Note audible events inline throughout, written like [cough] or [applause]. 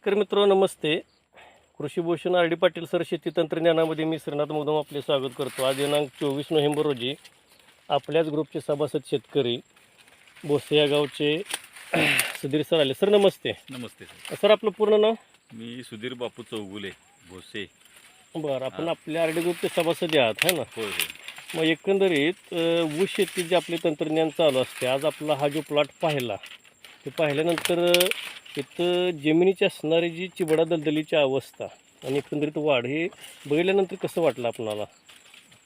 शेतकरी मित्र नमस्ते. कृषीभूषण आर डी पाटील सर शेती तंत्रज्ञानामध्ये मी श्रीनाथ मुदम आपले स्वागत करतो. आज दिनांक चोवीस नोव्हेंबर रोजी आपल्याच ग्रुपचे सभासद शेतकरी बोसे या गावचे [clears throat] सुधीर सर आले. सर नमस्ते. नमस्ते सर. सर आपलं पूर्ण नाव? मी सुधीर बापू चौगुले भोसे बरं आपण आपल्या आर डी ग्रुपचे सभासद आहात है ना? होय होय. मग एकंदरीत ऊस शेती जे आपले तंत्रज्ञान चालू असते आज आपला हा जो प्लॉट पाहिला ते पाहिल्यानंतर इथं जमिनीची असणारी जी चिबडा दलदलीची अवस्था आणि एकंदरीत वाढ हे बघितल्यानंतर कसं वाटलं आपणाला?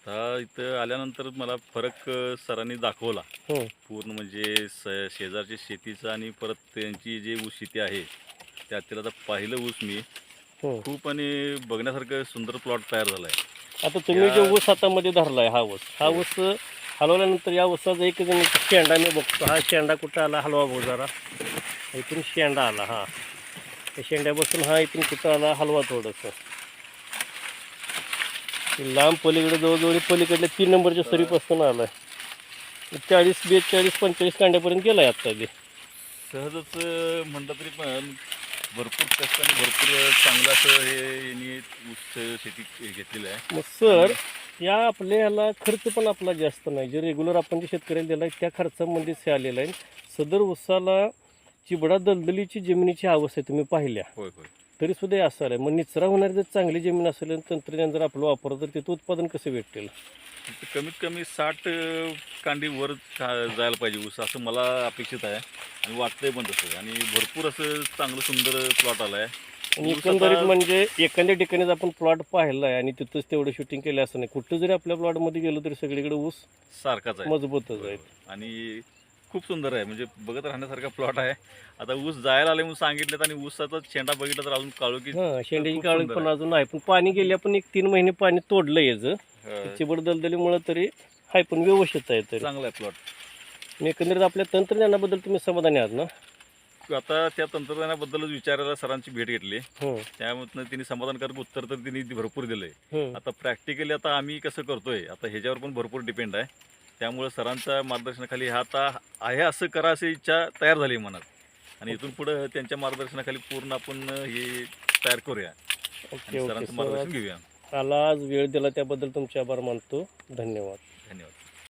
आता इथं आल्यानंतर मला फरक सरांनी दाखवला. हो. पूर्ण म्हणजे स शेजारची शेतीचं आणि परत त्यांची जी ऊस शेती आहे त्यातील आता पाहिलं ऊस मी. हो. खूप आणि बघण्यासारखं सुंदर प्लॉट तयार झाला आहे आता तुम्ही जो ऊस हातामध्ये धरलाय हा ऊस हा हो. ऊस हलवल्यानंतर या ऊसाचा एक शेंडा मी बघतो. हा शेंडा कुठं आला? हलवा भाऊ जरा. इथून शेंडा आला हा. त्या शेंड्यापासून हा इथून कुठं आला? हलवा थोडंसं. लांब पलीकडे जवळजवळ पलीकडल्या तीन नंबरच्या सरीपासून आलाय. चाळीस बेचाळीस पंचेचाळीस कांड्यापर्यंत गेलाय आता ते सहजच अ, म्हटलं तरी पण भरपूर कष्ट आणि भरपूर चांगलं असं हे यांनी ऊस शेती घेतलेलं आहे. मग सर या आपल्या ह्याला खर्च पण आपला जास्त नाही. जे रेग्युलर आपण जे शेतकऱ्याला दिला आहे त्या खर्चामध्येच हे आलेलं आहे. सदर उसाला चिबडा दलदलीची जमिनीची अवस्था आहे तुम्ही पाहिल्या. होय होय. तरी सुद्धा हे असं आहे मग निचरा होणारी जर चांगली जमीन असेल आणि तंत्रज्ञान जर आपलं वापरलं तर तिथं उत्पादन कसं भेटेल कमीत कमी साठ कांडी वर जायला पाहिजे ऊस असं मला अपेक्षित आहे. आणि वाटतंय पण तसं. आणि भरपूर असं चांगलं सुंदर प्लॉट आला आहे आणि एकंदरीत म्हणजे एखाद्या ठिकाणीच आपण प्लॉट पाहिला आहे आणि तिथंच तेवढं शूटिंग केलं असं नाही. कुठं जरी आपल्या प्लॉटमध्ये गेलो तरी सगळीकडे ऊस सारखाच आहे. मजबूतच आहे. आणि खूप सुंदर आहे. म्हणजे बघत राहण्यासारखा प्लॉट आहे. आता ऊस जायला आले म्हणून सांगितलं आणि ऊसाचा शेंडा बघितला तर अजून काळू की हां शेंड्याची काळी पण आहे. अजून आहे. पण पाणी गेले आपण एक तीन महिने पाणी तोडलं याचं. चिबड दलदलीमुळं तरी हाय पण व्यवस्थित आहे तरी. चांगला आहे प्लॉट एकंदरीत आपल्या तंत्रज्ञानाबद्दल तुम्ही समाधानी आहात ना? आता त्या तंत्रज्ञानाबद्दलच विचारायला सरांची भेट घेतली. हो. त्यामधनं त्यांनी समाधानकारक उत्तर तर त्यांनी भरपूर दिलंय. आता प्रॅक्टिकली आता आम्ही कसं करतोय? आता ह्याच्यावर पण भरपूर डिपेंड आहे. त्यामुळे सरांच्या मार्गदर्शनाखाली हा आता आहे असं करा अशी इच्छा तयार झाली मनात आणि इथून पुढं त्यांच्या मार्गदर्शनाखाली पूर्ण आपण हे तयार करूया. ओके आणि ओके. सरांचं सर मार्गदर्शन घेऊया. मला आज वेळ दिला त्याबद्दल तुमचे आभार मानतो. धन्यवाद. धन्यवाद.